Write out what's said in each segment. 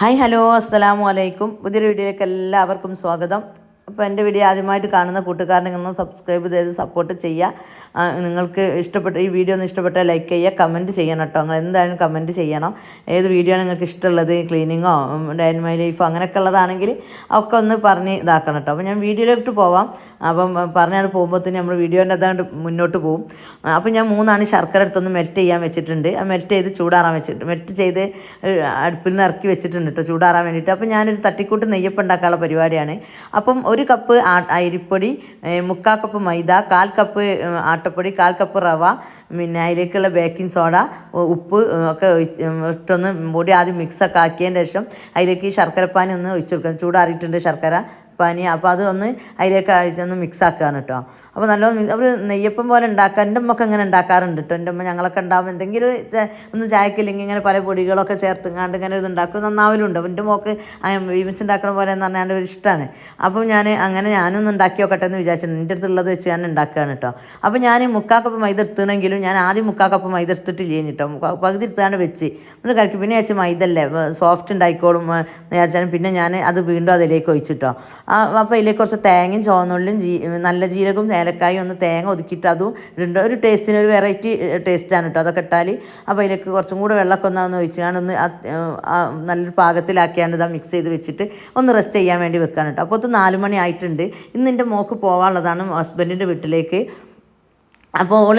Hi hello അസ്സലാമു അലൈക്കും. പുതിയൊരു വീഡിയോയിലേക്ക് എല്ലാവർക്കും സ്വാഗതം. അപ്പോൾ എന്റെ വീഡിയോ ആദ്യമായിട്ട് കാണുന്ന കൂട്ടുകാരനെ ഒന്ന് സബ്സ്ക്രൈബ് ചെയ്ത് സപ്പോർട്ട് ചെയ്യുക. നിങ്ങൾക്ക് ഇഷ്ടപ്പെട്ട ഈ വീഡിയോ ഒന്ന് ഇഷ്ടപ്പെട്ടാൽ ലൈക്ക് ചെയ്യുക കമന്റ് ചെയ്യണം കേട്ടോ. നിങ്ങൾ എന്തായാലും കമന്റ് ചെയ്യണം. ഏത് വീഡിയോ ആണ് നിങ്ങൾക്ക് ഇഷ്ടമുള്ളത്? ക്ലീനിങ്ങോ ഡൈൻ മൈ ലൈഫോ അങ്ങനെയൊക്കെ ഉള്ളതാണെങ്കിൽ ഒക്കെ ഒന്ന് പറഞ്ഞ് ഇതാക്കണം കേട്ടോ. അപ്പോൾ ഞാൻ വീഡിയോയിലോട്ട് പോവാം. അപ്പം പറഞ്ഞാൽ തന്നെ നമ്മൾ വീഡിയോന്റെ അതാണ്ട് മുന്നോട്ട് പോകും അപ്പം ഞാൻ മൂന്നാണ് ശർക്കര എടുത്തൊന്ന് മെൽറ്റ് ചെയ്യാൻ വെച്ചിട്ടുണ്ട്. ആ മെൽറ്റ് ചെയ്ത് ചൂടാറാൻ വെച്ചിട്ട് മെൽറ്റ് ചെയ്ത് അടുപ്പിൽ നിന്ന് ഇറക്കി വെച്ചിട്ടുണ്ട് കേട്ടോ ചൂടാറാൻ വേണ്ടിയിട്ട്. അപ്പം ഞാനൊരു തട്ടിക്കൂട്ട് നെയ്യപ്പം ഉണ്ടാക്കാനുള്ള പരിപാടിയാണ്. അപ്പം ഒരു കപ്പ് അരിപ്പൊടി മുക്കാൽ കപ്പ് മൈദ കാൽ കപ്പ് ഏഹ്, ആട്ടപ്പൊടി കാൽ കപ്പ് റവ പിന്നെ അതിലേക്കുള്ള ബേക്കിംഗ് സോഡ ഉപ്പ് ഒക്കെ ഇട്ടൊന്ന് പൊടി ആദ്യം മിക്സൊക്കെ ആക്കിയതിന് ശേഷം അതിലേക്ക് ഈ ശർക്കരപ്പാനി ഒന്ന് ഒഴിച്ചു കൊടുക്കണം. ചൂടാറിയിട്ടുണ്ട് ശർക്കര പാനി. അപ്പോൾ അതൊന്ന് അതിലേക്ക് അഴിച്ചൊന്ന് മിക്സ് ആക്കുകയാണ് കേട്ടോ. അപ്പോൾ നല്ലോണം അവർ നെയ്യപ്പം പോലെ ഉണ്ടാക്കാൻ എന്റെ അമ്മയ്ക്ക് അങ്ങനെ ഉണ്ടാക്കാറുണ്ട് കേട്ടോ എന്റെ അമ്മ ഞങ്ങളൊക്കെ ഉണ്ടാകുമ്പോൾ എന്തെങ്കിലും ഒന്നും ചായക്കില്ലെങ്കിൽ ഇങ്ങനെ പല പൊടികളൊക്കെ ചേർത്തുങ്ങാണ്ട് ഇങ്ങനെ ഇത് ഉണ്ടാക്കും നന്നാവലുണ്ട്. അപ്പോൾ എന്റെ മോക്ക് വീമിച്ച് ഉണ്ടാക്കുന്ന പോലെ എന്ന് പറഞ്ഞാൽ ഒരു ഇഷ്ടമാണ് അപ്പം ഞാൻ അങ്ങനെ ഞാനൊന്ന് ഉണ്ടാക്കി നോക്കട്ടെ എന്ന് വിചാരിച്ചിട്ടുണ്ട്. എന്റെ അടുത്തുള്ളത് വെച്ച് ഞാൻ ഉണ്ടാക്കുകയാണ് കേട്ടോ അപ്പോൾ ഞാൻ മുക്കാൽ കപ്പ് മൈദ എടുത്തണമെങ്കിലും ഞാൻ ആദ്യം മുക്കാൽ കപ്പ് മൈദ എടുത്തിട്ടില്ല കേട്ടോ പകുതി എടുത്താണ്ട് വെച്ച്. എന്നിട്ട് കഴിക്കും പിന്നെ വെച്ച് മൈദല്ലേ സോഫ്റ്റ് ഉണ്ടായിക്കോളും വിചാരിച്ചാൽ പിന്നെ ഞാൻ അത് വീണ്ടും അതിലേക്ക് ഒഴിച്ചിട്ടോ. അപ്പോൾ അതിലേക്ക് കുറച്ച് തേങ്ങയും ചുവന്നുള്ളിയും ജീ നല്ല ജീരകവും ഏലക്കായും ഒന്ന് തേങ്ങ ഒതുക്കിയിട്ട് അതും ഒരു ടേസ്റ്റിന് ഒരു വെറൈറ്റി ടേസ്റ്റാണ് കേട്ടോ അതൊക്കെ ഇട്ടാൽ അപ്പോൾ അതിലേക്ക് കുറച്ചും കൂടെ വെള്ളമൊക്കെ ഒന്നാന്ന് വെച്ച് ആ നല്ലൊരു പാകത്തിലാക്കിയാണ്ട് ഇതാ മിക്സ് ചെയ്ത് വെച്ചിട്ട് ഒന്ന് റെസ്റ്റ് ചെയ്യാൻ വേണ്ടി വെക്കാൻ കേട്ടോ അപ്പോൾ അത് നാല് മണി ആയിട്ടുണ്ട്. ഇന്ന് എന്റെ മോക്ക് പോകാനുള്ളതാണ് ഹസ്ബൻഡിന്റെ വീട്ടിലേക്ക്. അപ്പോൾ ഓൾ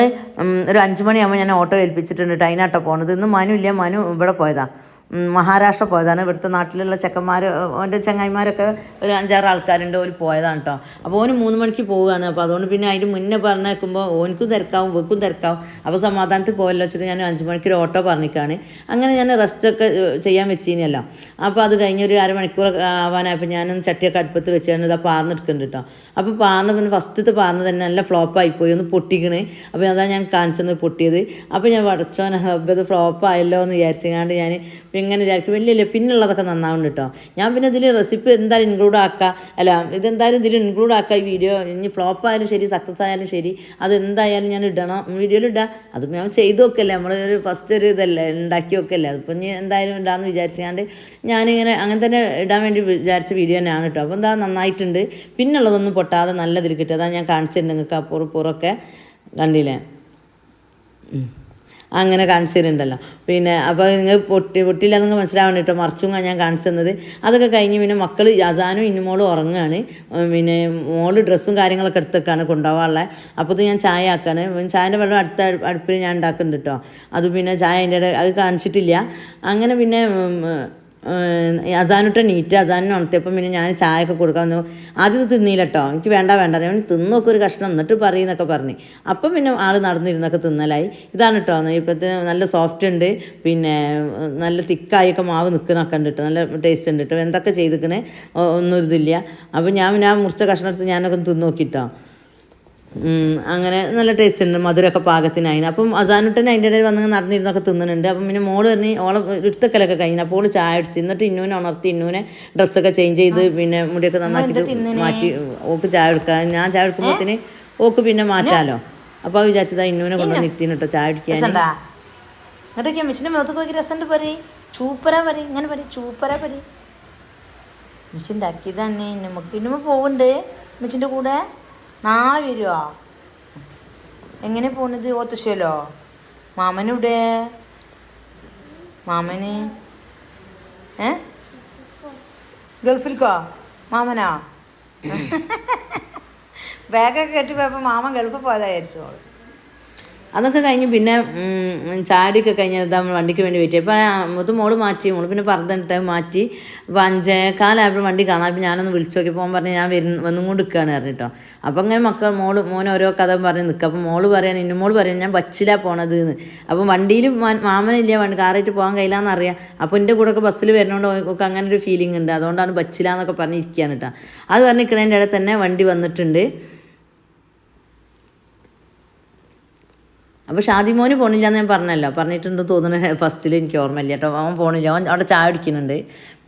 ഒരു അഞ്ച് മണിയാകുമ്പോൾ ഞാൻ ഓട്ടോ ഏൽപ്പിച്ചിട്ടുണ്ട് ട്രെയിനാട്ടോ പോണത്. ഇന്ന് മനു ഇല്ല. മനു ഇവിടെ പോയതാ. ഉം, മഹാരാഷ്ട്ര പോയതാണ്. ഇവിടുത്തെ നാട്ടിലുള്ള ചെക്കന്മാർ ഓന്റെ ചങ്ങായിമാരൊക്കെ ഒരു അഞ്ചാറ് ആൾക്കാരുണ്ട് ഓൻ പോയതാണ് കേട്ടോ അപ്പോൾ ഓന് മൂന്ന് മണിക്ക് പോവുകയാണ് അപ്പോൾ അതുകൊണ്ട് പിന്നെ അതിന് മുന്നേ പറഞ്ഞേക്കുമ്പോൾ ഓനക്കും തിരക്കാവും വെക്കും തിരക്കാവും. അപ്പോൾ സമാധാനത്തിൽ പോയല്ലോ വെച്ചിട്ട് ഞാൻ അഞ്ച് മണിക്ക് ഒരു ഓട്ടോ പറഞ്ഞിക്കാണ്. അങ്ങനെ ഞാൻ റെസ്റ്റൊക്കെ ചെയ്യാൻ വെച്ചിനല്ലോ. അപ്പോൾ അത് കഴിഞ്ഞ് ഒരു അരമണിക്കൂർ ആവാനായപ്പോൾ ഞാനൊന്ന് ചട്ടിയൊക്കെ അടുപ്പത്ത് വെച്ചാണ് ഇതാ പാർന്നെടുക്കുന്നുണ്ട് കേട്ടോ അപ്പോൾ പാർന്ന് പിന്നെ ഫസ്റ്റത്തെ പാർന്ന് തന്നെ നല്ല ഫ്ലോപ്പായി പോയി ഒന്ന് പൊട്ടിക്കണേ. അപ്പോൾ അതാ ഞാൻ കാണിച്ചെന്ന് പൊട്ടിയത്. അപ്പോൾ ഞാൻ വടച്ചോ ഇത് ഫ്ലോപ്പ് ആയല്ലോ എന്ന് വിചാരിച്ചങ്ങാണ്ട് ഞാൻ ഇങ്ങനെ വിചാരിക്കും. വലിയ പിന്നുള്ളതൊക്കെ നന്നാവുന്നുണ്ട് കേട്ടോ ഞാൻ പിന്നെ ഇതിൽ റെസിപ്പി എന്തായാലും ഇൻക്ലൂഡ് ആക്കാം. അല്ല ഇതെന്തായാലും ഇതിൽ ഇൻക്ലൂഡ് ആക്കുക ഈ വീഡിയോ ഇനി ഫ്ലോപ്പ് ആയാലും ശരി സക്സസ് ആയാലും ശരി അത് എന്തായാലും ഞാൻ ഇടണം. വീഡിയോയിൽ ഇടാം. അത് ഞാൻ ചെയ്തു നോക്കല്ലേ നമ്മൾ ഒരു ഫസ്റ്റ് ഒരു ഇതല്ലേ ഉണ്ടാക്കി വെക്കല്ലേ? അതിപ്പോൾ ഇനി എന്തായാലും ഇടാമെന്ന് വിചാരിച്ചാണ്ട് ഞാനിങ്ങനെ അങ്ങനെ തന്നെ ഇടാൻ വേണ്ടി വിചാരിച്ച വീഡിയോ തന്നെയാണ് കേട്ടോ അപ്പോൾ എന്താ നന്നായിട്ടുണ്ട്. പിന്നുള്ളതൊന്നും പൊട്ടാതെ നല്ലതിൽ കിട്ടും. അതാണ് ഞാൻ കാണിച്ചിട്ടുണ്ട് നിങ്ങൾക്ക് അപ്പുറം പുറമൊക്കെ കണ്ടില്ലേ? അങ്ങനെ കാണിച്ചു തരുന്നുണ്ടല്ലോ പിന്നെ അപ്പോൾ നിങ്ങൾ പൊട്ടി പൊട്ടില്ല നിങ്ങൾ മനസ്സിലാവണം കേട്ടോ മറിച്ചും ഞാൻ കാണിച്ചു തന്നത്. അതൊക്കെ കഴിഞ്ഞ് പിന്നെ മക്കൾ അസാനും ഇന്നുമോളും ഉറങ്ങുകയാണ് പിന്നെ മോൾ ഡ്രസ്സും കാര്യങ്ങളൊക്കെ എടുത്തേക്കാണ് കൊണ്ടുപോകാനുള്ളത് അപ്പോൾ ഇത് ഞാൻ ചായ ആക്കാണ് ചായന്റെ വെള്ളം അടുത്ത അടു- അടുപ്പിൽ ഞാൻ ഉണ്ടാക്കുന്നുണ്ട് കേട്ടോ അത് പിന്നെ ചായ അതിന്റെ അത് കാണിച്ചിട്ടില്ല. അങ്ങനെ പിന്നെ അസാനിട്ട് നീറ്റ് അസാനും ഉണർത്തിയപ്പം പിന്നെ ഞാൻ ചായ ഒക്കെ കൊടുക്കാൻ വന്നു ആദ്യം തിന്നില്ല കേട്ടോ എനിക്ക് വേണ്ട വേണ്ട. ഞാൻ തിന്നൊക്കെ ഒരു കഷ്ണം എന്നിട്ട് പറയുന്നൊക്കെ പറഞ്ഞു. അപ്പം പിന്നെ ആൾ നടന്നിരുന്നൊക്കെ തിന്നലായി. ഇതാണ് കേട്ടോ ഇപ്പോഴത്തെ നല്ല സോഫ്റ്റ് ഉണ്ട് പിന്നെ നല്ല തിക്കായൊക്കെ മാവ് നിൽക്കുന്നൊക്കെ ഉണ്ട് കേട്ടോ നല്ല ടേസ്റ്റ് ഉണ്ട് കേട്ടോ എന്തൊക്കെ ചെയ്തിക്കണേ? ഒന്നും ഇതില്ല. അപ്പം ഞാൻ ആ മുറിച്ച കഷ്ണം എടുത്ത് ഞാനൊക്കെ തിന്നു നോക്കിട്ടോ. അങ്ങനെ നല്ല ടേസ്റ്റ് ഉണ്ട്. മധുരമൊക്കെ പാകത്തിനായിന് അപ്പം അസാനുട്ടൻ അതിന്റെ ഇടയിൽ വന്ന് നടന്നിരുന്നൊക്കെ തിന്നുന്നുണ്ട്. അപ്പം പിന്നെ മോൾ പറഞ്ഞ് ഓളെ എടുത്തക്കലൊക്കെ കഴിഞ്ഞു. അപ്പോൾ ചായ അടിച്ച് എന്നിട്ട് ഇന്നൂനെ ഉണർത്തി ഇന്നൂനെ ഡ്രസ്സൊക്കെ ചേഞ്ച് ചെയ്ത് പിന്നെ മുടിയൊക്കെ നന്നാക്കി മാറ്റി ഓക്ക് ചായ എടുക്കാൻ ഞാൻ ചായ എടുക്കുമ്പോഴത്തേന് ഓക്ക് പിന്നെ മാറ്റാലോ. അപ്പോൾ വിചാരിച്ചതാ ഇന്നൂനെ കൊണ്ടുവന്ന് നിർത്തിന് കേട്ടോ ചായ അടിക്കാൻ രസണ്ടാ? എന്നിട്ടൊക്കെ മിച്ചിന്റെ മുഖത്ത് നോക്കി രസമുണ്ട് പറയും ചൂപ്പരാ പറയും ഇങ്ങനെ പറയും ചൂപ്പരാ പറയും നമുക്ക് മിച്ചിന്റെ കൂടെ. നാളെ വരുമോ എങ്ങനെ പോണത് ഓത്തശ്ശല്ലോ മാമനിവിടെ? മാമന്? ഏ? ഗൾഫിൽക്കോ? മാമനാ? ബാഗൊക്കെ കെട്ടിപ്പോയപ്പോൾ മാമൻ ഗൾഫിൽ പോയതാ വിചാരിച്ചോളൂ അതൊക്കെ കഴിഞ്ഞ് പിന്നെ ചാടിയൊക്കെ കഴിഞ്ഞ് നമ്മൾ വണ്ടിക്ക് വേണ്ടി വെയിറ്റ് അപ്പോൾ മുത്ത് മോൾ മാറ്റി മോൾ പിന്നെ പറഞ്ഞിട്ട് മാറ്റി. അപ്പോൾ അഞ്ചേക്കാലായപ്പോൾ വണ്ടി കാണാം. അപ്പോൾ ഞാനൊന്ന് വിളിച്ചു നോക്കി. പോകാൻ പറഞ്ഞ് ഞാൻ വരുന്ന വന്നും കൊണ്ട് നിൽക്കുകയാണ് പറഞ്ഞിട്ടോ അപ്പോൾ അങ്ങനെ മക്കൾ മോൾ മോൻ ഓരോ കഥ പറഞ്ഞ് നിൽക്കുക. അപ്പോൾ മോൾ പറയാൻ ഇന്നു മോൾ പറയാൻ ഞാൻ ബസ്സിലാ പോണത് എന്ന്. അപ്പോൾ വണ്ടിയിൽ മാമനില്ല വണ്ടി കാറായിട്ട് പോകാൻ കഴിയില്ലാന്ന് അറിയാം അപ്പോൾ എന്റെ കൂടെ ഒക്കെ ബസ്സിൽ വരുന്നതുകൊണ്ട് ഒക്കെ അങ്ങനെ ഒരു ഫീലിംഗ് ഉണ്ട്. അതുകൊണ്ടാണ് ബസ്സിലാന്നൊക്കെ പറഞ്ഞിരിക്കുകയാണ് കേട്ടോ അത് പറഞ്ഞിരിക്കണതിന്റെ ഇടയിൽ തന്നെ വണ്ടി വന്നിട്ടുണ്ട്. അപ്പോൾ ഷാദിമോന് പോണില്ല എന്ന് ഞാൻ പറഞ്ഞല്ലോ. പറഞ്ഞിട്ടുണ്ട് തോന്നുന്നത് ഫസ്റ്റിൽ എനിക്ക് ഓർമ്മയില്ല കേട്ടോ അവൻ പോണില്ല. അവൻ അവിടെ ചായ കുടിക്കുന്നുണ്ട്.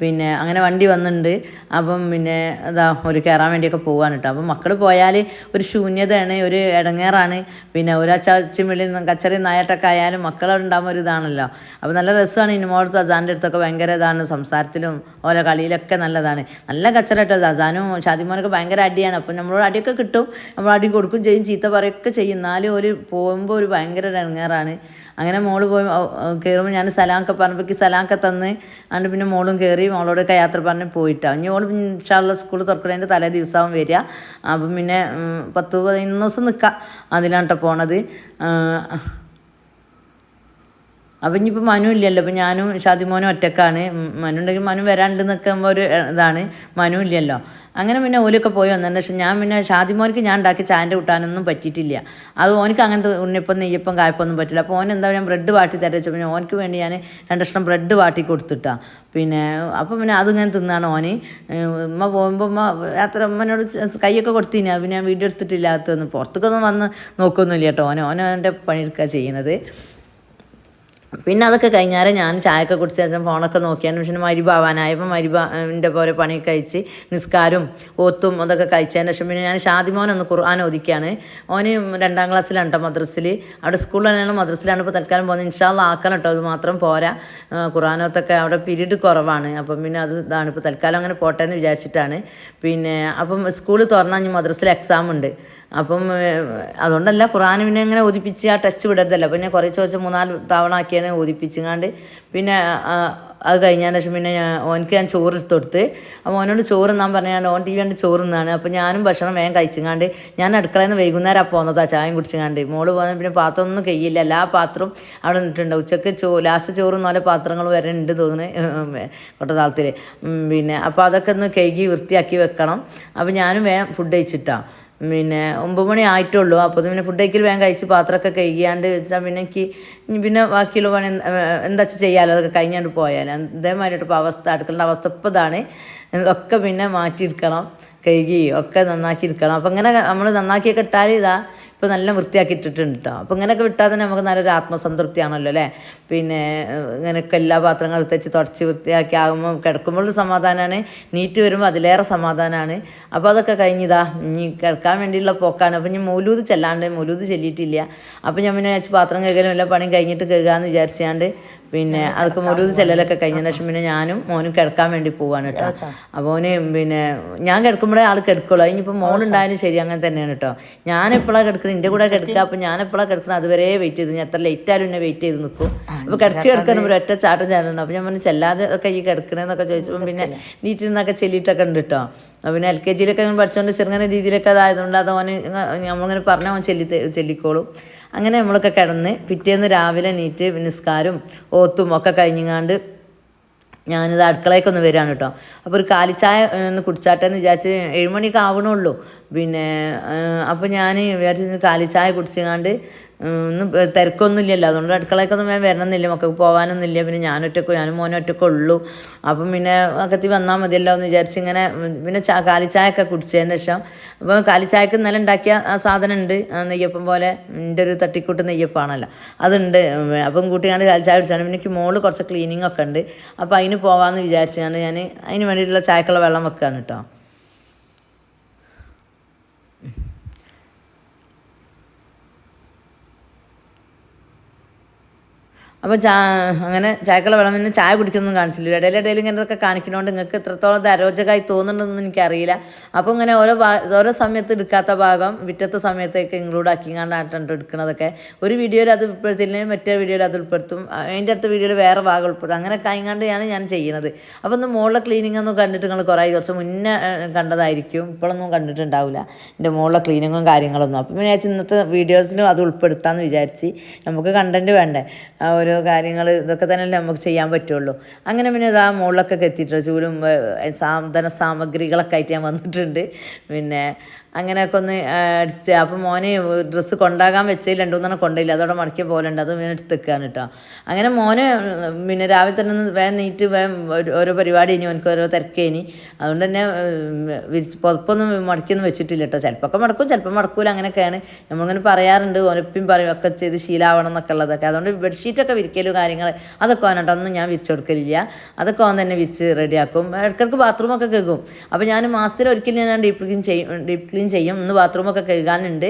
പിന്നെ അങ്ങനെ വണ്ടി വന്നിട്ടുണ്ട് അപ്പം പിന്നെ അതാ ഒരു കയറാൻ വേണ്ടിയൊക്കെ പോവാണ് കേട്ടോ അപ്പം മക്കൾ പോയാൽ ഒരു ശൂന്യതയാണ് ഒരു ഇടങ്ങേറാണ് പിന്നെ ഒരു അച്ചാച്ചും വെളി കച്ചറി നായട്ടൊക്കെ ആയാലും മക്കളുണ്ടാകുമ്പോൾ ഒരു ഇതാണല്ലോ. അപ്പോൾ നല്ല രസമാണ് ഇനിമോളത്ത് അസാന്റെ അടുത്തൊക്കെ ഭയങ്കര ഇതാണ്. സംസാരത്തിലും ഓരോ കളിയിലൊക്കെ നല്ലതാണ്. നല്ല കച്ചറ കേട്ടോ അസാനും ഷാദിമോനൊക്കെ ഭയങ്കര അടിയാണ്. അപ്പം നമ്മളോട് അടിയൊക്കെ കിട്ടും. നമ്മൾ അടി കൊടുക്കും ചെയ്യും ചീത്ത പറയൊക്കെ ചെയ്യും. എന്നാലും ഒരു പോകുമ്പോൾ ഒരു ഭയങ്കര ഇടങ്ങേറാണ് അങ്ങനെ മോൾ പോയി കയറുമ്പോൾ ഞാൻ സലാമൊക്കെ പറഞ്ഞപ്പോൾ സലാമൊക്കെ തന്ന് അതുകൊണ്ട് പിന്നെ മോളും കയറി മോളോടൊക്കെ യാത്ര പറഞ്ഞ് പോയിട്ടാണ് ഇനി മോൾ ഇൻഷാള്ള സ്കൂൾ തുറക്കുന്നതിന്റെ തലേ ദിവസവും വരിക. അപ്പം പിന്നെ പത്ത് പതിനൊന്ന് ദിവസം നിൽക്കാം അതിലാണ് കേട്ടോ പോണത് അപ്പം ഇനിയിപ്പോൾ മനു ഇല്ലല്ലോ അപ്പം ഞാനും ഷാദിമോനും ഒറ്റക്കാണ്. മനു ഉണ്ടെങ്കിൽ മനു വരാണ്ട് നിൽക്കുമ്പോൾ ഒരു ഇതാണ്. മനു ഇല്ലല്ലോ. അങ്ങനെ പിന്നെ ഓലൊക്കെ പോയി വന്നതിന് ശേഷം ഞാൻ പിന്നെ ഷാദിമോനിക്ക് ഞാൻ ഉണ്ടാക്കി ചായന്റെ കൂട്ടാനൊന്നും പറ്റിയിട്ടില്ല. അത് ഓനക്ക് അങ്ങനത്തെ ഉണ്ണിപ്പം നെയ്യപ്പം കായപ്പൊന്നും പറ്റില്ല അപ്പോൾ ഓൻ എന്താ ഞാൻ ബ്രെഡ് വാട്ടി തരച്ചു പിന്നെ ഓനിക്ക് വേണ്ടി ഞാൻ രണ്ടെണ്ണം ബ്രെഡ് വാട്ടി കൊടുത്തിട്ടാ. പിന്നെ അപ്പം പിന്നെ അതിങ്ങനെ തിന്നാണ് ഓന്. ഉമ്മ പോകുമ്പോൾ ഉമ്മ അത്ര ഉമ്മനോട് കൈയൊക്കെ കൊടുത്തിനി. അത് പിന്നെ ഞാൻ വീഡിയോ എടുത്തിട്ടില്ലാത്തതൊന്നും പുറത്തേക്കൊന്നും വന്ന് നോക്കൊന്നുമില്ല കേട്ടോ ഓനെ. ഓനെ അവന്റെ പണിയെടുക്കുക ചെയ്യുന്നത്. പിന്നെ അതൊക്കെ കഴിഞ്ഞാൽ ഞാൻ ചായയൊക്കെ കുടിച്ച ശേഷം ഫോണൊക്കെ നോക്കിയാൽ പക്ഷേ മരിഭാവാനായപ്പോൾ മരിബാന്റെ പോലെ പണി കഴിച്ച് നിസ്കാരവും ഓത്തും അതൊക്കെ കഴിച്ചതിന് ശേഷം പിന്നെ ഞാൻ ഷാദിമോൻ ഒന്ന് ഖുർആൻ ഒതുക്കിയാണ് ഓന് രണ്ടാം ക്ലാസ്സിലാണ് കേട്ടോ മദ്രസിൽ അവിടെ സ്കൂളിൽ തന്നെയാണ് മദ്രസിലാണ്. ഇപ്പോൾ തൽക്കാലം പോകുന്നത് ഇൻഷാല്ല ആക്കണം കേട്ടോ അത് മാത്രം പോരാ. ഖുർആനൊത്തൊക്കെ അവിടെ പീരീഡ് കുറവാണ്. അപ്പം പിന്നെ അത് ഇതാണ്. ഇപ്പോൾ തൽക്കാലം അങ്ങനെ പോട്ടെ എന്ന് വിചാരിച്ചിട്ടാണ്. പിന്നെ അപ്പം സ്കൂൾ തുറന്നാൽ മദ്രസിൽ എക്സാം ഉണ്ട്. അപ്പം അതുകൊണ്ടല്ല ഖുറാൻ പിന്നെ ഇങ്ങനെ ഒതിപ്പിച്ച് ആ ടച്ച് വിടരുതല്ല. പിന്നെ കുറേ ചോദിച്ച മൂന്നാൽ തവണ ആക്കിയാണ് ഒതിപ്പിച്ചുങ്ങാണ്ട് പിന്നെ അത് കഴിഞ്ഞതിന് ശേഷം പിന്നെ ഞാൻ ഓനക്ക് ഞാൻ ചോറ് എടുത്ത് കൊടുത്ത് അപ്പോൾ ഓനോട് ചോറ് തിന്നാൻ പറഞ്ഞാൽ ഞാൻ ഓൻ ടി വി കണ്ട് ചോറ് അപ്പോൾ ഞാനും ഭക്ഷണം വേഗം കഴിച്ചുങ്ങാണ്ട് ഞാൻ അടുക്കളയിൽ നിന്ന് വൈകുന്നേരം പോകുന്നതാ ചായം കുടിച്ചുങ്ങാണ്ട്. മോൾ പോകുന്ന പിന്നെ പാത്രം ഒന്നും കഴിയില്ല എല്ലാ പാത്രവും അവിടെ നിന്നിട്ടുണ്ട്. ഉച്ചയ്ക്ക് ചോ ലാസ്റ്റ് ചോറ് നാല് പാത്രങ്ങൾ വരെ ഉണ്ട് തോന്നുന്നു കൊട്ടതാളത്തിൽ പിന്നെ അപ്പോൾ അതൊക്കെ ഒന്ന് കഴുകി വൃത്തിയാക്കി വെക്കണം. അപ്പോൾ ഞാനും വേഗം ഫുഡ് കഴിച്ചിട്ടാണ് പിന്നെ ഒമ്പത് മണി ആയിട്ടുള്ളൂ. അപ്പോൾ പിന്നെ ഫുഡ് കഴിക്കൽ വേഗം കഴിച്ച് പാത്രമൊക്കെ കഴുകിയാണ്ട് വെച്ചാൽ പിന്നെ എനിക്ക് പിന്നെ ബാക്കിയുള്ള പണി എന്ത്- വെച്ചാൽ ചെയ്യാമല്ലോ അതൊക്കെ കഴിഞ്ഞാണ്ട് പോയാൽ ഇതേമാതിരിയിട്ട് ഇപ്പോൾ അവസ്ഥ അടുക്കളുടെ അവസ്ഥ ഇപ്പോൾ ഇതാണ്. ഇതൊക്കെ പിന്നെ മാറ്റിയെടുക്കണം കഴുകി ഒക്കെ നന്നാക്കി അപ്പോൾ ഇങ്ങനെ നമ്മൾ നന്നാക്കിയൊക്കെ ഇട്ടാൽ ഇതാ ഇപ്പോൾ നല്ല വൃത്തിയാക്കി ഇട്ടിട്ടുണ്ട് കേട്ടോ അപ്പോൾ ഇങ്ങനെയൊക്കെ വിട്ടാൽ തന്നെ നമുക്ക് നല്ലൊരു ആത്മസംതൃപ്തിയാണല്ലോ അല്ലേ? പിന്നെ ഇങ്ങനെയൊക്കെ എല്ലാ പാത്രങ്ങളും തെച്ച് തുടച്ച് വൃത്തിയാക്കി ആകുമ്പോൾ കിടക്കുമ്പോഴും സമാധാനമാണ് നീറ്റ് വരുമ്പോൾ അതിലേറെ സമാധാനമാണ് അപ്പോൾ അതൊക്കെ കഴിഞ്ഞിതാ. ഇനി കിടക്കാൻ വേണ്ടിയുള്ള പോക്കാണ്. അപ്പോൾ ഞാൻ മൂലൂത് ചെല്ലാണ്ട് മൂലൂത് ചെല്ലിയിട്ടില്ല. അപ്പോൾ ഞാൻ പിന്നെ വെച്ച് പാത്രം കഴുകലും എല്ലാ പണിയും കഴിഞ്ഞിട്ട് കഴുകാമെന്ന് വിചാരിച്ചാണ്ട് പിന്നെ അതൊക്കെ ഒരു ചെല്ലലൊക്കെ കഴിഞ്ഞതിന് ശേഷം പിന്നെ ഞാനും മോനും കിടക്കാൻ വേണ്ടി പോവാണ് കേട്ടോ. അപ്പൊ ഓന് പിന്നെ ഞാൻ കിടക്കുമ്പോഴേ ആൾ കിടക്കുള്ളൂ. ഇനിയിപ്പോൾ മോളുണ്ടായാലും ശരി അങ്ങനെ തന്നെയാണ് കേട്ടോ. ഞാൻ എപ്പോഴാണ് കിടക്കുന്നത് എന്റെ കൂടെ കിടക്കുക അപ്പോൾ ഞാൻ എപ്പോഴാണ് കിടക്കുന്നത് അതുവരെ വെയിറ്റ് ചെയ്തു. ഞാൻ എത്ര ലേറ്റ് ആയാലും എന്നെ വെയിറ്റ് ചെയ്ത് നിൽക്കും. അപ്പോൾ കിടക്കി കിടക്കുന്ന ഒരു ഒറ്റ ചാട്ടം ചാടണം അപ്പോൾ ഞാൻ പറഞ്ഞു ചെല്ലാതെ ഒക്കെ ഈ കിടക്കണേന്നൊക്കെ ചോദിച്ചപ്പോൾ പിന്നെ നീറ്റിൽ നിന്നൊക്കെ ചെല്ലിയിട്ടൊക്കെ ഉണ്ട് കേട്ടോ അപ്പൊ പിന്നെ എൽ കെ ജിയിലൊക്കെ അങ്ങനെ പഠിച്ചുകൊണ്ട് ചെറുങ്ങനെ രീതിയിലൊക്കെ അതായതുകൊണ്ട് അത് ഓന് നമ്മളിങ്ങനെ പറഞ്ഞാൽ അവൻ ചെല്ലി ചെല്ലിക്കോളും. അങ്ങനെ നമ്മളൊക്കെ കിടന്ന് പിറ്റേന്ന് രാവിലെ നീറ്റ് നിസ്കാരും ഓത്തും ഒക്കെ കഴിഞ്ഞങ്ങാണ്ട് ഞാനിത് അടുക്കളയൊക്കെ ഒന്ന് വരികയാണ് കേട്ടോ അപ്പോൾ ഒരു കാലിച്ചായ ഒന്ന് കുടിച്ചാട്ടെ എന്ന് വിചാരിച്ച് ഏഴുമണിയൊക്കെ ആവണുള്ളൂ. പിന്നെ അപ്പോൾ ഞാൻ വിചാരിച്ചു കാലിച്ചായ കുടിച്ചങ്ങാണ്ട് ഒന്നും തിരക്കൊന്നുമില്ലല്ലോ. അതുകൊണ്ട് അടുക്കളയൊക്കൊന്നും വേഗം വരണമെന്നില്ല. മക്കൾക്ക് പോകാനൊന്നുമില്ല പിന്നെ ഞാനൊറ്റക്ക് ഞാനും മോനും ഒറ്റക്കെ ഉള്ളൂ. അപ്പം പിന്നെ അകത്തി വന്നാൽ മതിയല്ലോ എന്ന് വിചാരിച്ച് ഇങ്ങനെ പിന്നെ ചാ കാലിച്ചായൊക്കെ കുടിച്ചതിന് ശേഷം അപ്പോൾ കാലിച്ചായക്ക് ഇന്നലെ ഉണ്ടാക്കിയ ആ സാധനം ഉണ്ട് നെയ്യപ്പം പോലെ. എന്റെ ഒരു തട്ടിക്കൂട്ട് നെയ്യപ്പാണല്ലോ അതുണ്ട്. അപ്പം കൂട്ടിയാണ് കാലിച്ചായ കുടിച്ചാണ്. പിന്നെ എനിക്ക് മോൾ കുറച്ച് ക്ലീനിങ് ഒക്കെ ഉണ്ട്. അപ്പോൾ അതിന് പോകാമെന്ന് വിചാരിച്ചാണ് ഞാൻ അതിന് വേണ്ടിയിട്ടുള്ള ചായക്കുള്ള വെള്ളം വെക്കുകയാണ് കേട്ടോ. അപ്പോൾ ചാ അങ്ങനെ ചായക്കുള്ള വെള്ളം തന്നെ ചായ കുടിക്കുന്നൊന്നും കാണിച്ചില്ല. ഇടയിൽ ഇടയിൽ ഇങ്ങനത്തെ കാണിക്കുന്നതുകൊണ്ട് നിങ്ങൾക്ക് എത്രത്തോളം അരോചകമായി തോന്നുന്നുണ്ടെന്ന് എനിക്കറിയില്ല. അപ്പോൾ ഇങ്ങനെ ഓരോ ഓരോ സമയത്ത് എടുക്കാത്ത ഭാഗം വിറ്റത്തെ സമയത്തേക്ക് ഇൻക്ലൂഡ് ആക്കി ആക്കിങ്ങാണ്ടായിട്ടുണ്ട് എടുക്കുന്നതൊക്കെ ഒരു വീഡിയോയിൽ അത് ഉൾപ്പെടുത്തില്ലെങ്കിൽ മറ്റേ വീഡിയോയിൽ അത് ഉൾപ്പെടുത്തും. അതിന്റെ അടുത്ത വീഡിയോയിൽ വേറെ ഭാഗം ഉൾപ്പെടുത്തും അങ്ങനെ കൈകാണ്ടിയാണ് ഞാൻ ചെയ്യുന്നത്. അപ്പോൾ ഒന്ന് മുകളിലെ ക്ലീനിങ് ഒന്നും കണ്ടിട്ട് നിങ്ങൾ കുറേ കുറച്ച് മുന്നേ കണ്ടതായിരിക്കും. ഇപ്പോഴൊന്നും കണ്ടിട്ടുണ്ടാവില്ല എന്റെ മുകളിലെ ക്ലീനിങ്ങും കാര്യങ്ങളൊന്നും. അപ്പോൾ പിന്നെ ഞാൻ ഇന്നത്തെ വീഡിയോസിലും അത് ഉൾപ്പെടുത്താമെന്ന് വിചാരിച്ച് നമുക്ക് കണ്ടന്റ് വേണ്ടേ? ആ ഓരോ കാര്യങ്ങൾ ഇതൊക്കെ തന്നെയല്ലേ നമുക്ക് ചെയ്യാൻ പറ്റുള്ളൂ. അങ്ങനെ പിന്നെ ഇതാ മുകളിലൊക്കെ എത്തിയിട്ടുണ്ട്. ചൂലും സാധന സാമഗ്രികളൊക്കെ ആയിട്ട് ഞാൻ വന്നിട്ടുണ്ട്. പിന്നെ അങ്ങനെയൊക്കെ ഒന്ന് അടിച്ച്. അപ്പം മോന് ഡ്രസ്സ് കൊണ്ടാകാൻ വെച്ചതിൽ രണ്ടു മൂന്നെണ്ണം കൊണ്ടില്ല അതോടെ മടക്കിയ പോലെ ഉണ്ട് അത് ഇങ്ങനെ എടുത്തേക്കാണ് കേട്ടോ അങ്ങനെ മോനെ പിന്നെ രാവിലെ തന്നെ വേഗം നീറ്റ് വേഗം ഓരോ പരിപാടി ഇനി എനിക്ക് ഓരോ തിരക്കേനി. അതുകൊണ്ട് തന്നെ വിരിച്ച് പുറത്തൊന്നും മടക്കിയൊന്നും വെച്ചിട്ടില്ല കേട്ടോ ചിലപ്പോൾ മടക്കും ചിലപ്പോൾ മടക്കൂല. അങ്ങനെയൊക്കെയാണ്. നമ്മളിങ്ങനെ പറയാറുണ്ട്. ഒരപ്പിയും പറയും ഒക്കെ ചെയ്ത് ശീലാവണം എന്നൊക്കെ ഉള്ളതൊക്കെ. അതുകൊണ്ട് ബെഡ്ഷീറ്റൊക്കെ വിരിക്കലും കാര്യങ്ങൾ അതൊക്കെ ഓനട്ടോ ഒന്നും ഞാൻ വിരിച്ചു കൊടുക്കലില്ല. അതൊക്കെ ഓൻ തന്നെ വിരിച്ച് റെഡിയാക്കും. ഇടയ്ക്കിടയ്ക്ക് ബാത്റൂമൊക്കെ കേൾക്കും അപ്പോൾ ഞാൻ മാസത്തിൽ ഒരിക്കലും ഞാൻ ഡീപ്പ് ക്ലീൻ ചെയ്യും ഡീപ്പ് ക്ലീൻ ചെയ്യും. ഇന്ന് ബാത്റൂമൊക്കെ കഴുകാനുണ്ട്.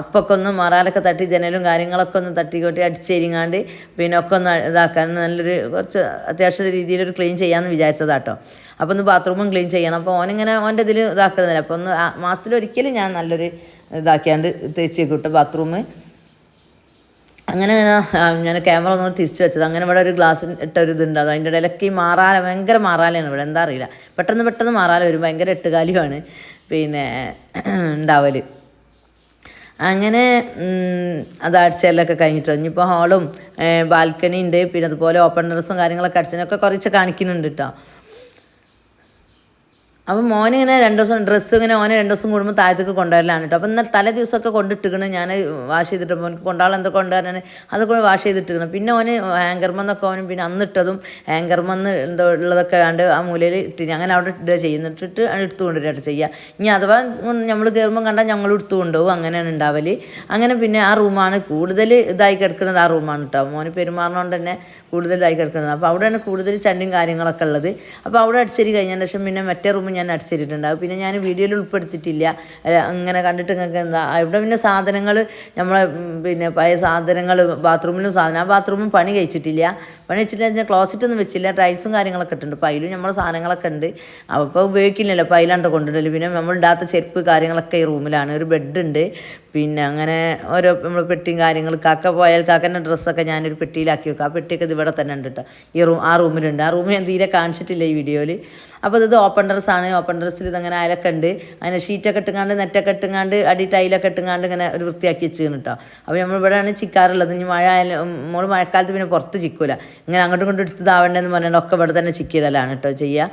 അപ്പൊക്കെ ഒന്ന് മറാലൊക്കെ തട്ടി ജനലും കാര്യങ്ങളൊക്കെ ഒന്ന് തട്ടി കൊട്ടി അടിച്ചേരിങ്ങാണ്ട് പിന്നെ ഒക്കെ ഒന്ന് ഇതാക്കാൻ നല്ലൊരു കുറച്ച് അത്യാവശ്യ രീതിയിലൊരു ക്ലീൻ ചെയ്യാമെന്ന് വിചാരിച്ചതാട്ടോ. അപ്പോൾ ഒന്ന് ബാത്റൂമും ക്ലീൻ ചെയ്യണം. അപ്പോൾ ഓനിങ്ങനെ ഓന്റെ ഇതിൽ ഇതാക്കുന്നില്ല അപ്പോൾ ഒന്ന് മാസത്തിലൊരിക്കലും ഞാൻ നല്ലൊരു ഇതാക്കിയാണ്ട് തേച്ച് കിട്ടും ബാത്റൂം അങ്ങനെ ഞാൻ ക്യാമറ ഒന്ന് തിരിച്ചു വെച്ചത്. അങ്ങനെ ഇവിടെ ഒരു ഗ്ലാസ് ഇട്ട ഒരു ഇതുണ്ട്. അത് അതിന്റെ ഇടയിലൊക്കെ ഈ മാറാല ഭയങ്കര മാറാലയാണ് ഇവിടെ. എന്താ അറിയില്ല. പെട്ടെന്ന് പെട്ടെന്ന് മാറാല വരും. ഭയങ്കര എട്ടുകാലിയുമാണ്. പിന്നെ ഉണ്ടാവൽ അങ്ങനെ അത് അടിച്ചെല്ലൊക്കെ കഴിഞ്ഞിട്ട് ഇനിയിപ്പോൾ ഹാളും ബാൽക്കണി ഉണ്ട്. പിന്നെ അതുപോലെ ഓപ്പൺ ഡ്രസ്സും കാര്യങ്ങളൊക്കെ അടിച്ചതിനൊക്കെ കുറച്ച് കാണിക്കുന്നുണ്ട് കേട്ടോ അപ്പം മോൻ ഇങ്ങനെ രണ്ട് ദിവസം ഡ്രസ്സ് ഇങ്ങനെ മോനെ രണ്ട് ദിവസം കൂടുമ്പോൾ താഴത്തേക്ക് കൊണ്ടുവരലാണ് കേട്ടോ അപ്പം എന്നാൽ തലേ ദിവസമൊക്കെ കൊണ്ടിട്ടിരിക്കണം. ഞാൻ വാഷ് ചെയ്തിട്ട് മോനക്ക് കൊണ്ടാൾ എന്തൊക്കെ കൊണ്ടുവരാൻ അതൊക്കെ വാഷ് ചെയ്തിട്ടിരിക്കണം. പിന്നെ ഓന് ആങ്കർമെന്നൊക്കെ ഓനും പിന്നെ അന്നിട്ടതും ആങ്കർമെന്ന് എന്തോ ഉള്ളതൊക്കെ കണ്ട് ആ മൂലയിൽ ഇട്ട് അങ്ങനെ അവിടെ ഇടുക ചെയ്യുന്നിട്ടിട്ട് എടുത്തു കൊണ്ടുവരാട്ട് ചെയ്യുക. ഇനി അഥവാ നമ്മൾ കയറുമ്പോൾ കണ്ടാൽ ഞങ്ങൾ എടുത്തു കൊണ്ടുപോകും. അങ്ങനെയാണ് ഉണ്ടാവൽ അങ്ങനെ പിന്നെ ആ റൂമാണ് കൂടുതൽ ഇതായി കിടക്കുന്നത് ആ റൂമാണ് കേട്ടോ മോന് പെരുമാറിനോണ്ട് തന്നെ കൂടുതൽ ഇതായി കിടക്കുന്നത് അപ്പോൾ അവിടെയാണ് കൂടുതൽ ചണ്ടും കാര്യങ്ങളൊക്കെ ഉള്ളത്. അപ്പോൾ അവിടെ അടിച്ചേരി കഴിഞ്ഞതിന് ശേഷം പിന്നെ മറ്റേ റൂം ഞാൻ അടിച്ചിട്ടുണ്ട് പിന്നെ ഞാൻ വീഡിയോയിൽ ഉൾപ്പെടുത്തിയിട്ടില്ല. അങ്ങനെ കണ്ടിട്ട് നിങ്ങൾക്ക് എന്താ ഇവിടെ പിന്നെ സാധനങ്ങൾ നമ്മളെ പിന്നെ പഴയ സാധനങ്ങൾ ബാത്റൂമിലും സാധനം ആ ബാത്റൂമും പണി കഴിച്ചിട്ടില്ല. പണി വെച്ചിട്ടില്ല വെച്ചാൽ ക്ലോസറ്റ് ഒന്നും വെച്ചില്ല. ടൈൽസും കാര്യങ്ങളൊക്കെ ഉണ്ട് പൈലും നമ്മുടെ സാധനങ്ങളൊക്കെ ഉണ്ട്. അപ്പോൾ ഉപയോഗിക്കില്ലല്ലോ അപ്പോൾ അതിലാണ്ട് കൊണ്ടിടൽ പിന്നെ നമ്മൾ ഇടാത്ത ചെരുപ്പ് കാര്യങ്ങളൊക്കെ ഈ റൂമിലാണ്. ഒരു ബെഡ് ഉണ്ട്. പിന്നെ അങ്ങനെ ഓരോ നമ്മൾ പെട്ടിയും കാര്യങ്ങൾ കാക്ക പോയാൽ കാക്കന്റെ ഡ്രസ്സൊക്കെ ഞാനൊരു പെട്ടിയിലാക്കി വെക്കും. ആ പെട്ടിയൊക്കെ ഇത് ഇവിടെ തന്നെ ഉണ്ട് കേട്ടോ ഈ റൂം ആ റൂമിലുണ്ട്. ആ റൂം ഞാൻ തീരെ കാണിച്ചിട്ടില്ല ഈ വീഡിയോയിൽ അപ്പോൾ ഇത് ഓപ്പൺ ഡ്രസ്സാണ് ഓപ്പൺ ഡ്രസ്സിൽ ഇതങ്ങനെ അയലൊക്കെ ഉണ്ട്. അതിനെ ഷീറ്റൊക്കെ ഇട്ടുങ്ങാണ്ട് നെറ്റൊക്കെ ഇട്ടുങ്ങാണ്ട് അടി ടൈലൊക്കെ ഇട്ടുങ്ങാണ്ട് ഇങ്ങനെ ഒരു വൃത്തിയാക്കി വെച്ചിരുന്നു കേട്ടോ അപ്പോൾ നമ്മൾ ഇവിടെയാണ് ചിക്കാറുള്ളത്. ഇനി മഴ ആയാലും നമ്മൾ മഴക്കാലത്ത് പിന്നെ പുറത്ത് ചിക്കൂല. ഇങ്ങനെ അങ്ങോട്ടും ഇങ്ങോട്ടും എടുത്തതാവണ്ടെന്ന് പറഞ്ഞാൽ ഒക്കെ ഇവിടെ തന്നെ ചിക്കിയതല്ലാണ് കേട്ടോ ചെയ്യുക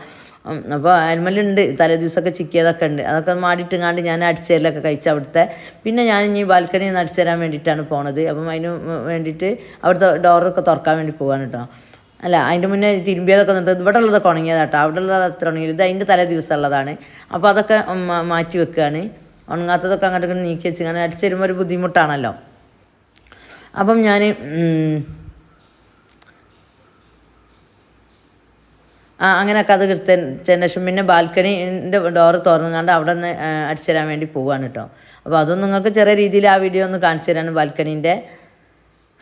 അപ്പോൾ അനിമലുണ്ട് തലേ ദിവസമൊക്കെ ചിക്കിയതൊക്കെ ഉണ്ട്. അതൊക്കെ മാടിയിട്ടുങ്ങാണ്ട് ഞാൻ അടിച്ചേരലൊക്കെ കഴിച്ച അവിടുത്തെ. പിന്നെ ഞാൻ ഇനി ബാൽക്കണിയിൽ നിന്ന് അടിച്ചു തരാൻ വേണ്ടിയിട്ടാണ് പോണത്. അപ്പം അതിന് വേണ്ടിയിട്ട് അവിടുത്തെ ഡോറൊക്കെ തുറക്കാൻ വേണ്ടി പോവാണ് കേട്ടോ അല്ല അതിന്റെ മുന്നേ തിരുമ്പിയതൊക്കെ നിർത്തുന്നത് ഇവിടെ ഉള്ളതൊക്കെ ഉണങ്ങിയതാട്ടോ. അവിടെ ഉള്ളത് അത്ര ഉണങ്ങിയത് ഇത് അതിന്റെ തലേ ദിവസം ഉള്ളതാണ് അപ്പോൾ അതൊക്കെ മാറ്റി വെക്കുകയാണ് ഉണങ്ങാത്തതൊക്കെ അങ്ങോട്ട് നീക്കി വെച്ച് അങ്ങനെ അടിച്ചു തരുമ്പോൾ ഒരു ബുദ്ധിമുട്ടാണല്ലോ. അപ്പം ഞാൻ ആ അങ്ങനെയൊക്കെ അത് കൃത്യ ശേഷം പിന്നെ ബാൽക്കണീന്റെ ഡോറ് തുറന്നുകൊണ്ട് അവിടെ നിന്ന് അടിച്ചു തരാൻ വേണ്ടി പോവാണ് കേട്ടോ. അപ്പോൾ അതൊന്നും നിങ്ങൾക്ക് ചെറിയ രീതിയിൽ ആ വീഡിയോ ഒന്ന് കാണിച്ചു തരാണ് ബാൽക്കണീന്റെ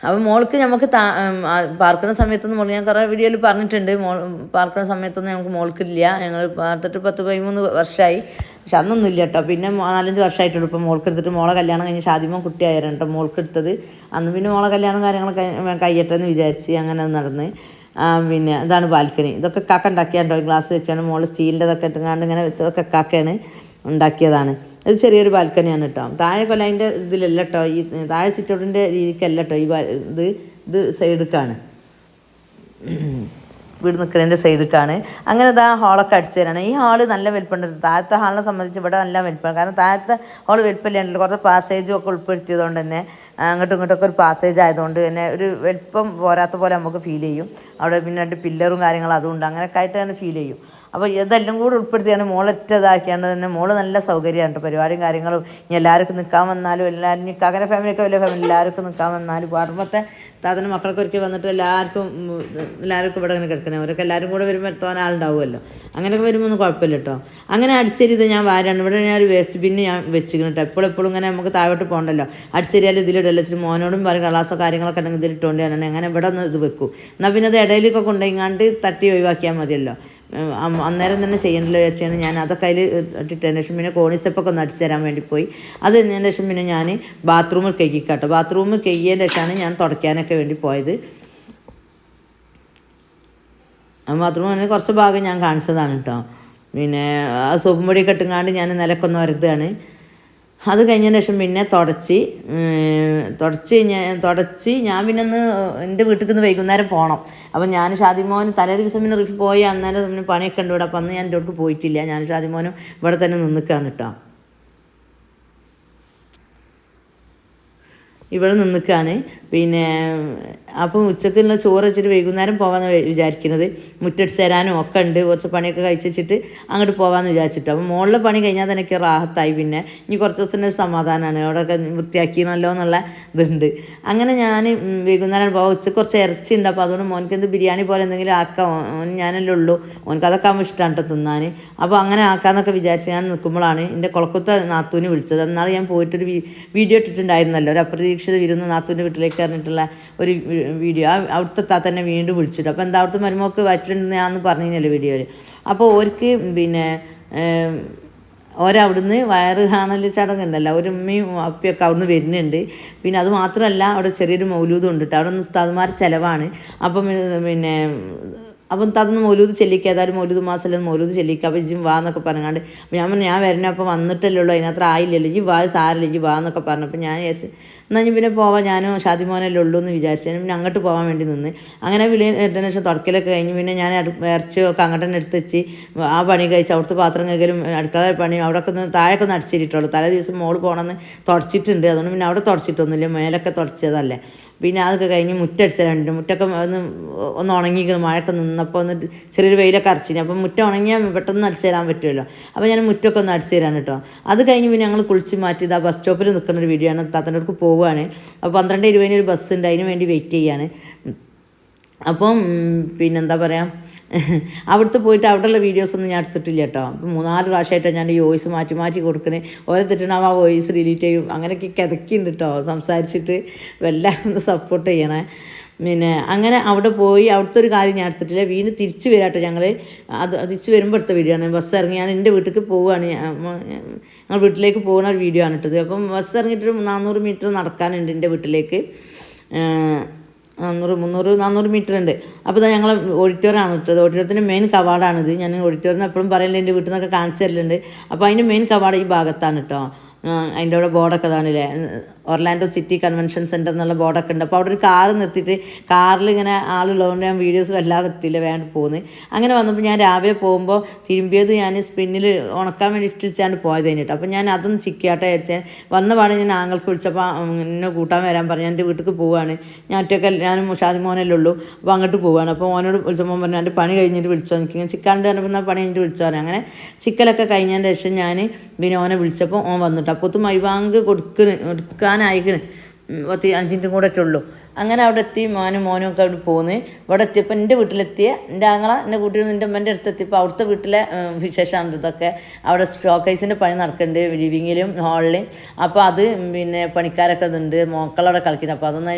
അപ്പോൾ മോൾക്ക് നമുക്ക് താ പാർക്കുന്ന സമയത്തൊന്നും മോൾ ഞാൻ കുറേ വീഡിയോയിൽ പറഞ്ഞിട്ടുണ്ട്. മോൾ പാർക്കുന്ന സമയത്തൊന്നും നമുക്ക് മോൾക്കില്ല. ഞങ്ങൾ പാർത്തിട്ട് പത്ത് പതിമൂന്ന് വർഷമായി പക്ഷെ അന്നൊന്നും ഇല്ല കേട്ടോ പിന്നെ നാലഞ്ച് വർഷമായിട്ടുള്ളൂ ഇപ്പോൾ മോൾക്ക് എടുത്തിട്ട് മോളെ കല്യാണം കഴിഞ്ഞ് ഷാദിമോൻ കുട്ടിയായിരുന്നു കേട്ടോ മോൾക്ക് എടുത്തത് അന്ന് പിന്നെ മോളെ കല്യാണം കാര്യങ്ങളൊക്കെ കഴിയട്ടെ എന്ന് വിചാരിച്ച് അങ്ങനെ നടന്ന്. പിന്നെ ഇതാണ് ബാൽക്കണി. ഇതൊക്കെ കാക്ക ഉണ്ടാക്കിയാണ്ടോ? ഗ്ലാസ് വെച്ചാണ് മോൾ സ്റ്റീലിന്റെതൊക്കെ ഇട്ടുങ്ങാണ്ട് ഇങ്ങനെ വെച്ചതൊക്കെ കാക്കയാണ് ഉണ്ടാക്കിയതാണ്. ഇത് ചെറിയൊരു ബാൽക്കണിയാണ് കേട്ടോ താഴെ കൊല്ല അതിന്റെ ഇതിലല്ല കേട്ടോ ഈ താഴെ സിറ്റൗട്ടിന്റെ രീതിക്കല്ല കേട്ടോ ഈ ഇത് ഇത് സൈഡിക്കാണ്. വീട് നിൽക്കുന്നതിന്റെ സൈഡിക്കാണ്. അങ്ങനെ ഇതാ ഹാളൊക്കെ അടിച്ചു തരാണ്. ഈ ഹാൾ നല്ല വലിപ്പമുണ്ട് താഴത്തെ ഹാളിനെ സംബന്ധിച്ച് ഇവിടെ നല്ല വലിപ്പമാണ്. കാരണം താഴത്തെ ഹാൾ വലിപ്പമില്ലാണ്ടല്ലോ. കുറച്ച് പാസേജും ഒക്കെ ഉൾപ്പെടുത്തിയതുകൊണ്ട് തന്നെ അങ്ങോട്ടും ഇങ്ങോട്ടൊക്കെ ഒരു പാസേജ് ആയതുകൊണ്ട് തന്നെ ഒരു വലിപ്പം പോരാത്ത പോലെ നമുക്ക് ഫീൽ ചെയ്യും. അവിടെ പിന്നെ രണ്ട് പില്ലറും കാര്യങ്ങളും അതുകൊണ്ട് അങ്ങനെയൊക്കെ ആയിട്ട് തന്നെ ഫീൽ ചെയ്യും. അപ്പോൾ ഇതെല്ലാം കൂടി ഉൾപ്പെടുത്തിയാണ് മോൾ ഇതാക്കിയാണ്ട് തന്നെ മോൾ നല്ല സൗകര്യമാണ് പരിപാടിയും കാര്യങ്ങളും. ഇനി എല്ലാവർക്കും നിൽക്കാൻ വന്നാലും എല്ലാവരും കകര ഫാമിലിയൊക്കെ വലിയ ഫാമിലി എല്ലാവർക്കും നിൽക്കാൻ വന്നാലും പറമ്പത്തെ താത്തന്റെ മക്കൾക്ക് ഒരിക്കൽ വന്നിട്ട് എല്ലാവർക്കും എല്ലാവർക്കും ഇവിടെ ഇങ്ങനെ കിടക്കണേ. അവരൊക്കെ എല്ലാവരും കൂടെ വരുമ്പോൾ എത്താൻ ആളുണ്ടാവുമല്ലോ അങ്ങനെയൊക്കെ വരുമ്പോൾ ഒന്നും കുഴപ്പമില്ല കേട്ടോ അങ്ങനെ അടിച്ചരിത് ഞാൻ വാരാണ് ഇവിടെ ഞാൻ ഒരു വേസ്റ്റ് ബിന്ന് ഞാൻ വെച്ചിരിക്കുന്നു കേട്ടോ എപ്പോഴും എപ്പോഴും ഇങ്ങനെ നമുക്ക് താഴോട്ട് പോകണ്ടല്ലോ. അടിച്ചേരിയാൽ ഇതിലിടല്ലോ ഇച്ചിരി മോനോടും പറയും കളാസോ കാര്യങ്ങളൊക്കെ ഉണ്ടെങ്കിൽ ഇതിലിട്ടുകൊണ്ട് ഞാൻ അങ്ങനെ ഇവിടെ ഒന്ന് ഇത് വെക്കും. എന്നാൽ പിന്നെ അത് ഇടയിലൊക്കെ കൊണ്ടുപോയിങ്ങാണ്ട് തട്ടി ഒഴിവാക്കിയാൽ മതിയല്ലോ. അന്നേരം തന്നെ ചെയ്യണ്ടല്ലോ വിചാരിച്ചാണ് ഞാൻ അതൊക്കെ അതിൽ ഇട്ടിട്ടതിന് ശേഷം പിന്നെ കോണി സ്റ്റെപ്പൊക്കെ ഒന്ന് അടിച്ചു തരാൻ വേണ്ടി പോയി. അത് കഴിഞ്ഞതിന് ശേഷം പിന്നെ ഞാൻ ബാത്റൂമിൽ കഴുകിക്കാട്ടോ. ബാത്റൂമിൽ കഴുകിയതിന് ശേഷമാണ് ഞാൻ തുടയ്ക്കാനൊക്കെ വേണ്ടി പോയത്. ബാത്റൂം തന്നെ കുറച്ച് ഭാഗം ഞാൻ കാണിച്ചതാണ് കേട്ടോ. പിന്നെ ആ സോപ്പും പൊടിയൊക്കെ ഇട്ടുങ്ങാണ്ട് ഞാൻ നിലക്കൊന്ന് വരുത്തുകയാണ് അത് കഴിഞ്ഞതിന് ശേഷം പിന്നെ തുടച്ച് തുടച്ച് ഞാൻ തുടച്ച് ഞാൻ പിന്നെ ഒന്ന് എന്റെ വീട്ടിൽ നിന്ന് വൈകുന്നേരം പോകണം അപ്പം ഞാൻ ഷാദിമോൻ തലേ ദിവസം പിന്നെ റിഫ് പോയി അന്നേരം പിന്നെ പണിയൊക്കെ ഉണ്ട് ഇവിടെ. അപ്പം അന്ന് ഞാൻ എന്റെ പോയിട്ടില്ല. ഞാൻ ഷാദിമോനും ഇവിടെ തന്നെ നിന്നിക്കാണ് കേട്ടോ. ഇവിടെ നിന്നിക്കാണ്. പിന്നെ അപ്പം ഉച്ചക്കുള്ള ചോറ് വെച്ചിട്ട് വൈകുന്നേരം പോകാമെന്ന് വിചാരിക്കുന്നത്. മുറ്റടിച്ച് തരാനും ഒക്കെ ഉണ്ട്. കുറച്ച് പണിയൊക്കെ കഴിച്ച് വെച്ചിട്ട് അങ്ങോട്ട് പോകാമെന്ന് വിചാരിച്ചിട്ട്. അപ്പം മുകളിലെ പണി കഴിഞ്ഞാൽ തന്നെ എനിക്ക് റാഹത്തായി. പിന്നെ ഇനി കുറച്ച് ദിവസത്തിന്റെ സമാധാനമാണ് അവിടെയൊക്കെ വൃത്തിയാക്കിയണല്ലോ എന്നുള്ള ഇതുണ്ട്. അങ്ങനെ ഞാൻ വൈകുന്നേരം പോകാം ഉച്ചയ്ക്ക് കുറച്ച് ഇറച്ചി ഉണ്ട്. അപ്പോൾ അതുകൊണ്ട് മോനക്ക് എന്ത് ബിരിയാണി പോലെ എന്തെങ്കിലും ആക്കാം. ഞാനല്ലേ ഉള്ളൂ. മോനക്ക് അതൊക്കെ ആകുമ്പോൾ ഇഷ്ടമാണ് കേട്ടോ തിന്നാൻ അപ്പോൾ അങ്ങനെ ആക്കാമെന്നൊക്കെ വിചാരിച്ച് ഞാൻ നിൽക്കുമ്പോഴാണ് എന്റെ കുളക്കുത്ത നാത്തൂന് വിളിച്ചത്. എന്നാൽ ഞാൻ പോയിട്ടൊരു വീഡിയോ ഇട്ടിട്ടുണ്ടായിരുന്നല്ലോ. ഒരു അപ്രതീക്ഷിത വിരുന്ന് നാത്തൂന്റെ വീട്ടിലേക്ക് പറഞ്ഞിട്ടുള്ള ഒരു വീഡിയോ. അവിടുത്തെ താത്ത തന്നെ വീണ്ടും വിളിച്ചിട്ട്. അപ്പോൾ എന്താ അവിടുത്തെ മരുമോക്ക് വയറ്റിലുണ്ടെന്ന് ഞാൻ പറഞ്ഞില്ലല്ലോ വീഡിയോയിൽ അപ്പോൾ ഓർക്ക് പിന്നെ ഓരവിടുന്ന് വയറ് കാണൽ ചടങ്ങുണ്ടല്ലോ. ഒരു ഉമ്മയും അപ്പിയൊക്കെ അവിടുന്ന് വരുന്നുണ്ട്. പിന്നെ അത് മാത്രമല്ല അവിടെ ചെറിയൊരു മൗലൂദും ഉണ്ട് കേട്ടോ അവിടെ നിന്ന് ഉസ്താദ്മാർ ചിലവാണ്. അപ്പം പിന്നെ അപ്പം തതൊന്ന് മൗലൂദ് ചെല്ലിക്കുക ഏതായാലും മൗലൂദ് മാസം മൗലൂദ് ചെല്ലിക്കുക അപ്പോൾ ഇജ്ജും വാ എന്നൊക്കെ പറഞ്ഞാണ്ട് ഞാൻ പറഞ്ഞു ഞാൻ വരണേ അപ്പോൾ വന്നിട്ടല്ലേ ഉള്ളൂ അതിനകത്ത് ആയില്ലല്ലോ ഇജ്ജ് വാ സാറില്ല ഇജ്ജ് വാ എന്നൊക്കെ പറഞ്ഞപ്പോൾ ഞാൻ വിചാരിച്ചു എന്നാൽ ഞാൻ പിന്നെ പോവാം ഞാനും ഷാദി മോനല്ലേ ഉള്ളൂ എന്ന് വിചാരിച്ചു ഞാൻ പിന്നെ അങ്ങോട്ട് പോകാൻ വേണ്ടി നിന്ന്. അങ്ങനെ വിളി ഇട്ടതിന് ശേഷം തുടക്കലൊക്കെ കഴിഞ്ഞ് പിന്നെ ഞാൻ ഇറച്ചിയൊക്കെ അങ്ങോട്ട് തന്നെ എടുത്ത് വെച്ച് ആ പണി കഴിച്ച് അവിടുത്തെ പാത്രം കഴിക്കലും അടുക്കള പണി അവിടെ ഒക്കെ ഒന്ന് താഴെയൊക്കെ ഒന്ന് അടിച്ചിട്ടുള്ളൂ തലേ ദിവസം മോൾ പോകണമെന്ന് തുടച്ചിട്ടുണ്ട്. അതുകൊണ്ട് പിന്നെ അവിടെ തുടച്ചിട്ടൊന്നുമില്ല മേലൊക്കെ തുടച്ചതല്ലേ. പിന്നെ അതൊക്കെ കഴിഞ്ഞ് രണ്ട് മുറ്റൊക്കെ ഒന്ന് ഒന്ന് ഉണങ്ങിക്കുന്നു മഴയൊക്കെ നിന്നപ്പോൾ ഒന്ന് ചെറിയൊരു വെയിലൊക്കെ അരച്ചിന്. അപ്പം മുറ്റം ഉണങ്ങിയാൽ പെട്ടെന്ന് അടിച്ചു തരാൻ പറ്റുമല്ലോ. അപ്പോൾ ഞാൻ മുറ്റൊക്കെ ഒന്ന് അടിച്ചു തരാൻ കേട്ടോ. അത് കഴിഞ്ഞ് പിന്നെ ഞങ്ങൾ കുളിച്ച് മാറ്റി ഇതാ ബസ് സ്റ്റോപ്പിൽ നിൽക്കുന്ന ഒരു വീഡിയോ ആണ്. താത്തന്റെ പോവുകയാണ്. അപ്പോൾ പന്ത്രണ്ട് ഇരുപതിന് ഒരു ബസ് ഉണ്ട്. അതിന് വേണ്ടി വെയിറ്റ് ചെയ്യാണ് അപ്പം പിന്നെന്താ പറയുക അവിടുത്തെ പോയിട്ട് അവിടെയുള്ള വീഡിയോസൊന്നും ഞാൻ എടുത്തിട്ടില്ല കേട്ടോ. മൂന്നാൽ പ്രാവശ്യമായിട്ടാണ് ഞാൻ ഈ വോയിസ് മാറ്റി മാറ്റി കൊടുക്കണേ ഓരോ തെറ്റിനാവും ആ വോയിസ് ഡിലീറ്റ് ചെയ്യും. അങ്ങനെയൊക്കെ കിതക്കിയുണ്ട് കേട്ടോ. സംസാരിച്ചിട്ട് വല്ലാതെ സപ്പോർട്ട് ചെയ്യണേ. പിന്നെ അങ്ങനെ അവിടെ പോയി അവിടുത്തെ ഒരു കാര്യം ഞാൻ എടുത്തിട്ടില്ല. വീണ്ടും തിരിച്ച് വരാട്ടോ ഞങ്ങൾ അത് തിരിച്ച് വരുമ്പോൾ എടുത്ത വീഡിയോ ആണ്. ബസ് ഇറങ്ങി ഞാൻ എന്റെ വീട്ടിലേക്ക് പോവുകയാണ് ഞങ്ങൾ വീട്ടിലേക്ക് പോകുന്ന ഒരു വീഡിയോ ആണ് ഇട്ടത്. അപ്പം ബസ് ഇറങ്ങിയിട്ട് ഒരു നാനൂറ് മീറ്റർ നടക്കാനുണ്ട് എന്റെ വീട്ടിലേക്ക്. നാനൂറ് മുന്നൂറ് നാനൂറ് മീറ്റർ ഉണ്ട്. അപ്പോൾ ഇതാ ഞങ്ങൾ ഓഡിറ്റോറിയം ആണ് ഇട്ടത്. ഓഡിറ്റോറിയത്തിന്റെ മെയിൻ കവാടാണിത് ഞാൻ ഓഡിറ്റോറിയം എപ്പോഴും പറയുന്നില്ല എന്റെ വീട്ടിൽ നിന്നൊക്കെ കാണിച്ചു തരലുണ്ട്. അപ്പോൾ അതിന്റെ മെയിൻ കവാട ഈ ഭാഗത്താണ് കേട്ടോ അതിന്റെ അവിടെ ബോർഡൊക്കെ ഇതാണില്ലേ? ഒർലാൻഡോ സിറ്റി കൺവെൻഷൻ സെന്റർ എന്നുള്ള ബോർഡൊക്കെ ഉണ്ട്. അപ്പോൾ അവിടെ ഒരു കാറ് നിർത്തിയിട്ട് കാറിൽ ഇങ്ങനെ ആളുള്ളതുകൊണ്ട് ഞാൻ വീഡിയോസ് വല്ലാതെ എത്തിയില്ല വേണ്ട പോകുന്നത് അങ്ങനെ വന്നപ്പോൾ ഞാൻ രാവിലെ പോകുമ്പോൾ തിരുമ്പിയത് ഞാൻ സ്പിന്നിൽ ഉണക്കാൻ വേണ്ടിയിട്ട് വിളിച്ചാണ്ട് പോയത് കഴിഞ്ഞിട്ട്. അപ്പോൾ ഞാൻ അതൊന്ന് ചിക്കിയാട്ടെ വിളിച്ചാൽ വന്ന പാടെ ഞാൻ ആങ്ങൾക്ക് വിളിച്ചപ്പോൾ എന്നെ കൂട്ടാൻ വരാൻ പറഞ്ഞു. എന്റെ വീട്ടിലേക്ക് പോവാണ്. ഞാൻ ഒറ്റയ്ക്ക് ഞാനും ഷാദി മോനല്ലേ ഉള്ളൂ. അപ്പോൾ അങ്ങോട്ട് പോവാണ്. അപ്പോൾ മോനോട് വിളിച്ചപ്പോൾ പറഞ്ഞു എന്റെ പണി കഴിഞ്ഞിട്ട് വിളിച്ചോ എനിക്ക് ഇങ്ങനെ ചിക്കാണ്ട് പറഞ്ഞപ്പോൾ പണി കഴിഞ്ഞിട്ട് വിളിച്ചോ അങ്ങനെ ചിക്കലൊക്കെ കഴിഞ്ഞതിന്റെ ശേഷം ഞാൻ പിന്നെ ഓനെ വിളിച്ചപ്പോൾ ഓൻ വന്നിട്ട് അപ്പോഴത്തെ മൈവാങ്ക് കൊടുക്കണ് കൊടുക്കാനായിക്കണ് പത്ത് അഞ്ചിന്റെ കൂടെ ഉള്ളൂ അങ്ങനെ അവിടെ എത്തി മോനും മോനും ഒക്കെ അവിടെ പോന്ന്. ഇവിടെ എത്തിയപ്പോൾ എന്റെ വീട്ടിലെത്തിയ എന്റെ ആങ്ങള എന്റെ കൂട്ടി നിന്ന് എന്റെ അമ്മേന്റെ അടുത്ത് എത്തിയപ്പോൾ അവിടുത്തെ വീട്ടിലെ വിശേഷമാണ് ഇതൊക്കെ. അവിടെ സ്റ്റോക്കേഴ്സിന്റെ പണി നടക്കുന്നുണ്ട് ലിവിങ്ങിലും ഹാളിലും അപ്പോൾ അത് പിന്നെ പണിക്കാരൊക്കെ ഇതുണ്ട്. മോക്കളവിടെ കളിക്കുന്നത് അപ്പോൾ അതൊന്നും